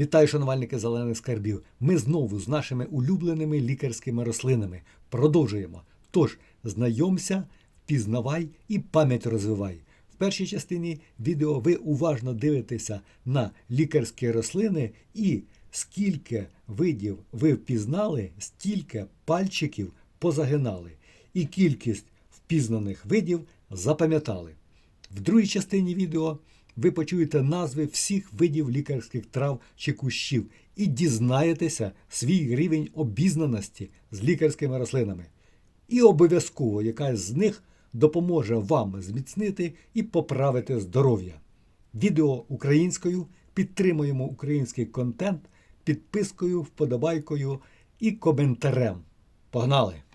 Вітаю, шанувальники зелених скарбів. Ми знову з нашими улюбленими лікарськими рослинами продовжуємо. Тож, знайомся, впізнавай і пам'ять розвивай. В першій частині відео ви уважно дивитеся на лікарські рослини і скільки видів ви впізнали, стільки пальчиків позагинали. І кількість впізнаних видів запам'ятали. В другій частині відео ви почуєте назви всіх видів лікарських трав чи кущів і дізнаєтеся свій рівень обізнаності з лікарськими рослинами. І обов'язково якась з них допоможе вам зміцнити і поправити здоров'я. Відео українською підтримуємо український контент підпискою, вподобайкою і коментарем. Погнали!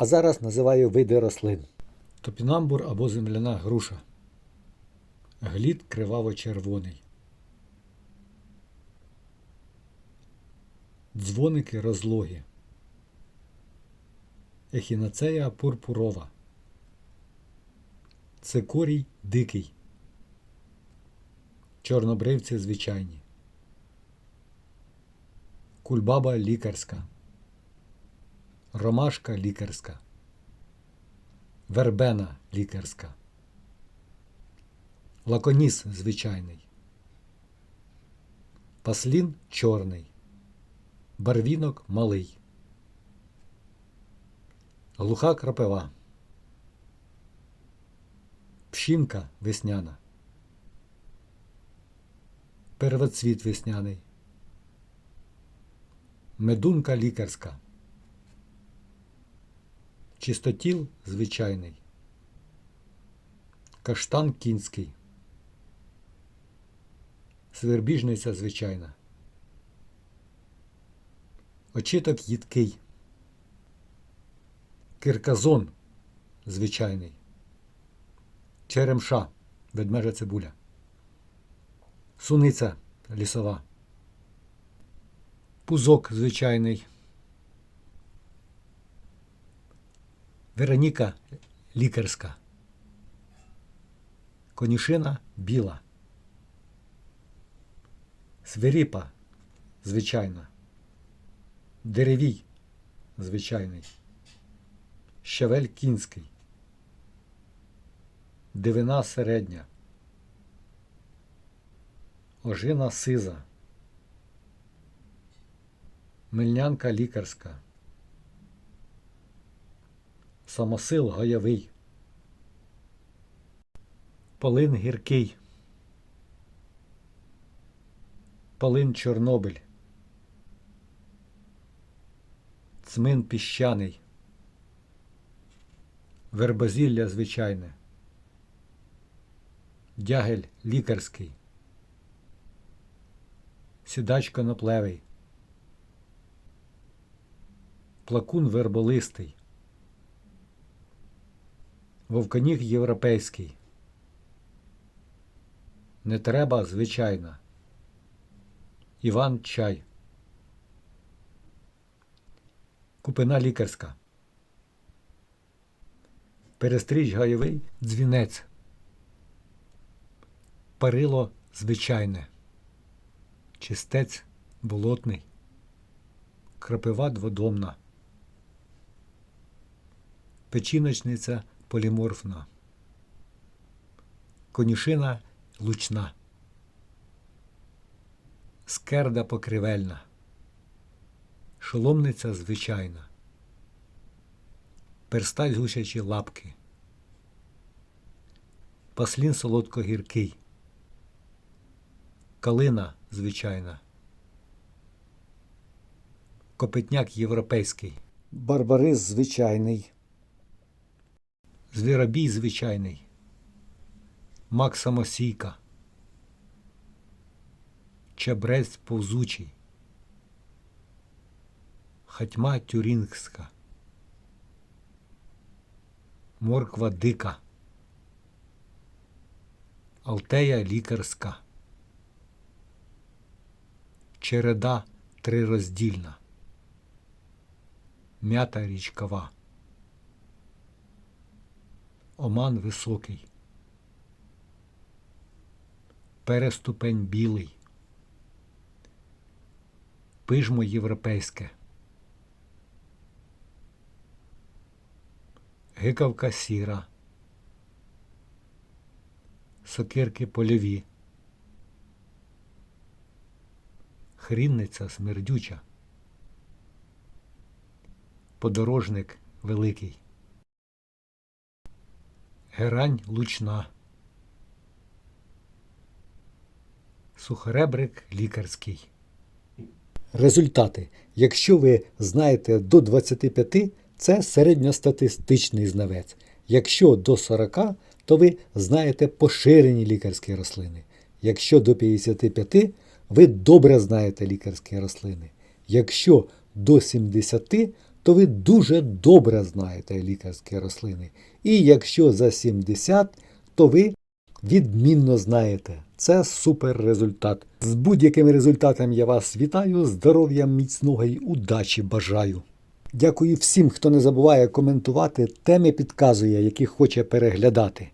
А зараз називаю види рослин. Топінамбур або земляна груша. Глід криваво-червоний. Дзвоники розлогі. Ехінацея пурпурова. Цикорій дикий. Чорнобривці звичайні. Кульбаба лікарська. Ромашка лікарська. Вербена лікарська. Лаконіс звичайний. Паслін чорний. Барвінок малий. Глуха крапива. Пшінка весняна. Первоцвіт весняний. Медунка лікарська. Чистотіл звичайний. Каштан кінський. Свербіжниця звичайна. Очиток їдкий. Кирказон звичайний. Черемша ведмежа цибуля. Суниця лісова. Пузок звичайний. Вероніка лікарська. Конюшина біла. Свиріпа звичайна. Деревій звичайний. Щавель кінський. Дивина середня. Ожина сиза. Мельнянка лікарська. Самосил гайовий. Полин гіркий. Полин Чорнобиль. Цмин піщаний. Вербозілля звичайне. Дягель лікарський. Сідач коноплевий. Плакун верболистий. Вовконіг європейський. Не треба звичайна. Іван чай. Купина лікарська. Перестріч гайовий дзвінець. Парило звичайне. Чистець болотний. Крапива дводомна. Печіночниця поліморфна. Конюшина лучна. Скерда покривельна. Шоломниця звичайна. Персталь гусячі лапки. Паслін солодкогіркий. Калина звичайна. Копитняк європейський. Барбарис звичайний. Звіробій звичайний. Мак самосійка. Чебрець повзучий. Хатьма тюрінгська. Морква дика. Алтея лікарська. Череда трироздільна. М'ята річкова. Оман високий. Переступень білий. Пижмо європейське. Гикавка сіра. Сокирки польові. Хрінниця смердюча. Подорожник великий. Герань лучна. Сухоребрик лікарський. Результати. Якщо ви знаєте до 25, це середньостатистичний знавець. Якщо до 40, то ви знаєте поширені лікарські рослини. Якщо до 55, ви добре знаєте лікарські рослини. Якщо до 70, то ви дуже добре знаєте лікарські рослини. І якщо за 70, то ви відмінно знаєте. Це супер результат. З будь-якими результатами я вас вітаю, здоров'я міцного і удачі бажаю. Дякую всім, хто не забуває коментувати, теми підказує, які хоче переглядати.